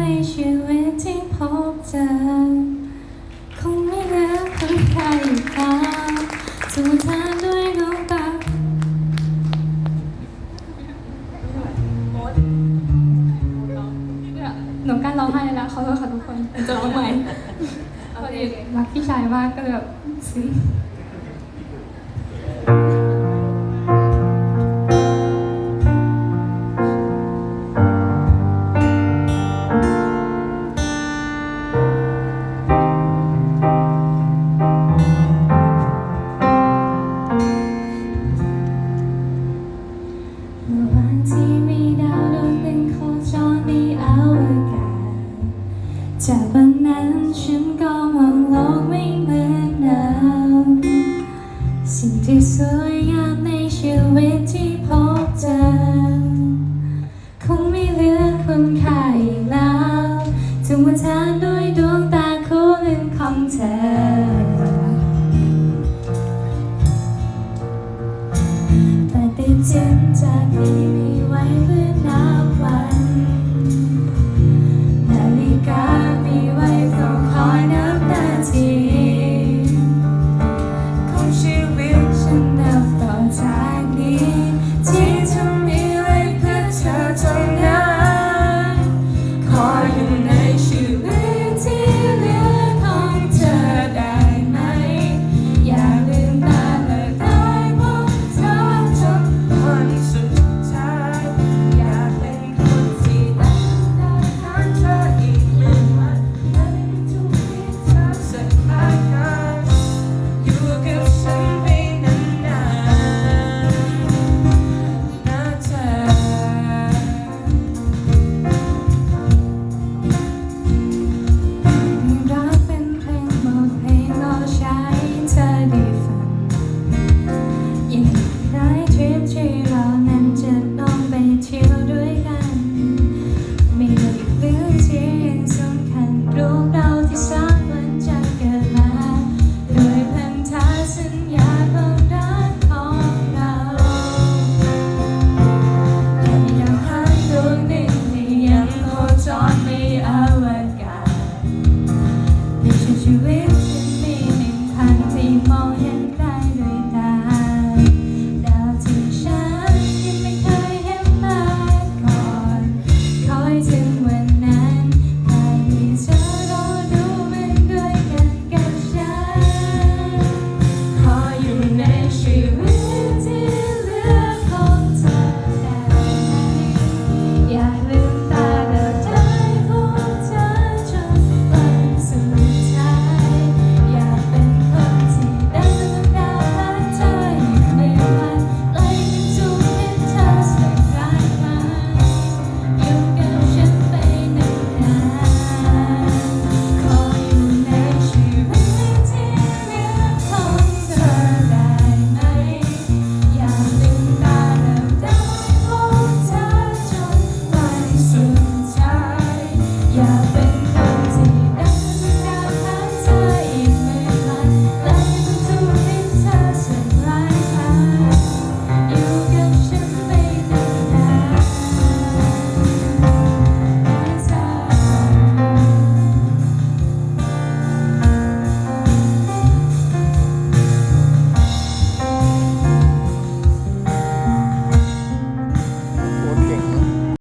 ในชีวิตที่พบเจอคงไม่เหลือคนใครอีกแล้วถูกทานด้วยน้ำตาหนูกล้ารร้องไห้แล้วขอโทษค่ะทุกคนจะร้องใหม่พอดีรักพี่ชายมากก็เลยแบบซึ้ง สิ่งที่สวยงามในชีวิตที่พบเจอคงไม่เหลือคุณค่า